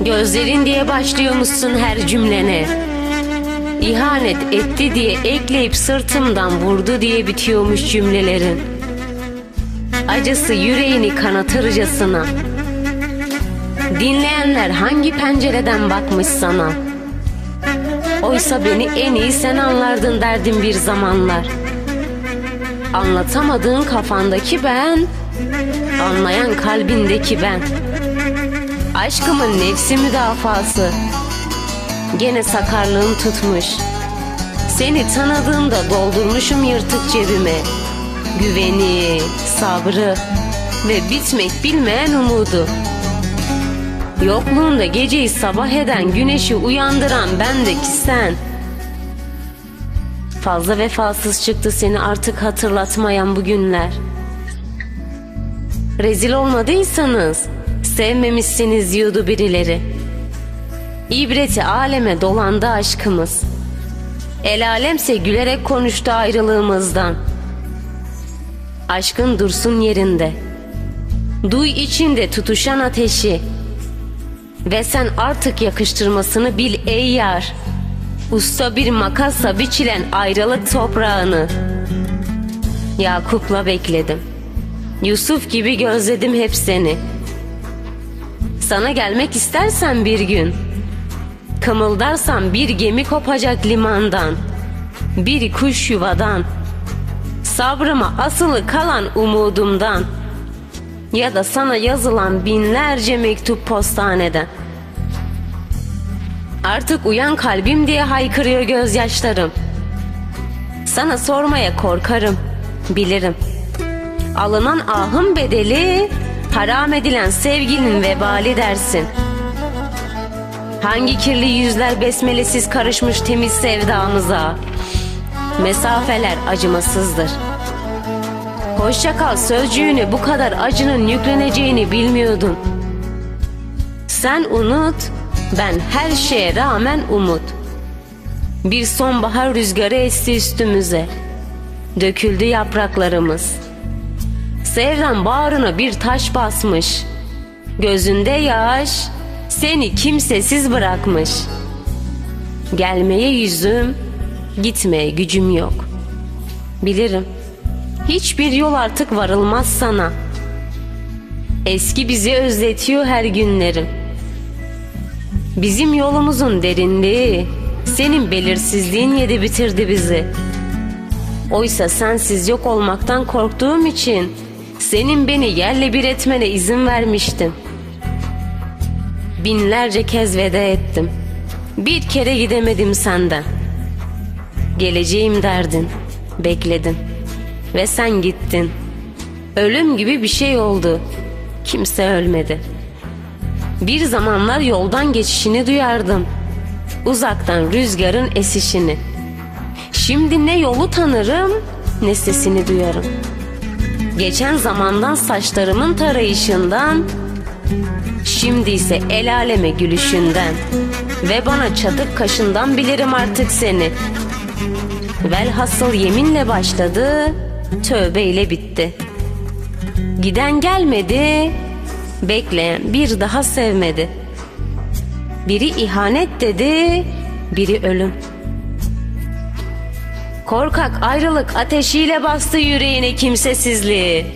Gözlerin diye başlıyormuşsun her cümlene. İhanet etti diye ekleyip sırtımdan vurdu diye bitiyormuş cümlelerin. Acısı yüreğini kanatırcasına. Dinleyenler hangi pencereden bakmış sana? Oysa beni en iyi sen anlardın derdim bir zamanlar. Anlatamadığın kafandaki ben, anlayan kalbindeki ben. Aşkımın nefsi müdafası. Gene sakarlığım tutmuş. Seni tanıdığımda doldurmuşum yırtık cebime. Güveni, sabrı ve bitmek bilmeyen umudu. Yokluğunda geceyi sabah eden, güneşi uyandıran bendeki sen. Fazla vefasız çıktı seni artık hatırlatmayan bu günler. Rezil olmadıysanız sevmemişsiniz diyordu birileri. İbreti aleme dolandı aşkımız. El alemse gülerek konuştu ayrılığımızdan. Aşkın dursun yerinde. Duy içinde tutuşan ateşi. Ve sen artık yakıştırmasını bil ey yar. Usta bir makasla biçilen ayrılık toprağını. Yakup'la bekledim. Yusuf gibi gözledim hep seni. Sana gelmek istersen bir gün. Kımıldarsan bir gemi kopacak limandan. Bir kuş yuvadan. Sabrıma asılı kalan umudumdan. Ya da sana yazılan binlerce mektup postaneden. Artık uyan kalbim diye haykırıyor gözyaşlarım. Sana sormaya korkarım, bilirim. Alınan ahın bedeli, haram edilen sevginin vebali dersin. Hangi kirli yüzler besmelesiz karışmış temiz sevdamıza? Mesafeler acımasızdır. Hoşça kal sözcüğünü bu kadar acının yükleneceğini bilmiyordum. Sen unut, ben her şeye rağmen umut. Bir sonbahar rüzgarı esti üstümüze. Döküldü yapraklarımız. Sevdan bağrına bir taş basmış. Gözünde yaş, seni kimsesiz bırakmış. Gelmeye yüzüm, gitmeye gücüm yok. Bilirim, hiçbir yol artık varılmaz sana. Eski bizi özletiyor her günlerim. Bizim yolumuzun derinliği, senin belirsizliğin yedi bitirdi bizi. Oysa sensiz yok olmaktan korktuğum için senin beni yerle bir etmene izin vermiştim. Binlerce kez veda ettim. Bir kere gidemedim senden. Geleceğim derdin. Bekledim. Ve sen gittin. Ölüm gibi bir şey oldu. Kimse ölmedi. Bir zamanlar yoldan geçişini duyardım. Uzaktan rüzgarın esişini. Şimdi ne yolu tanırım ne sesini duyarım. Geçen zamandan saçlarımın tarayışından Şimdi ise el aleme gülüşünden. Ve bana çatık kaşından bilirim artık seni. Velhasıl yeminle başladı Tövbeyle bitti. Giden gelmedi Bekleyen bir daha sevmedi. Biri ihanet dedi Biri ölüm Korkak ayrılık ateşiyle bastı yüreğine kimsesizliği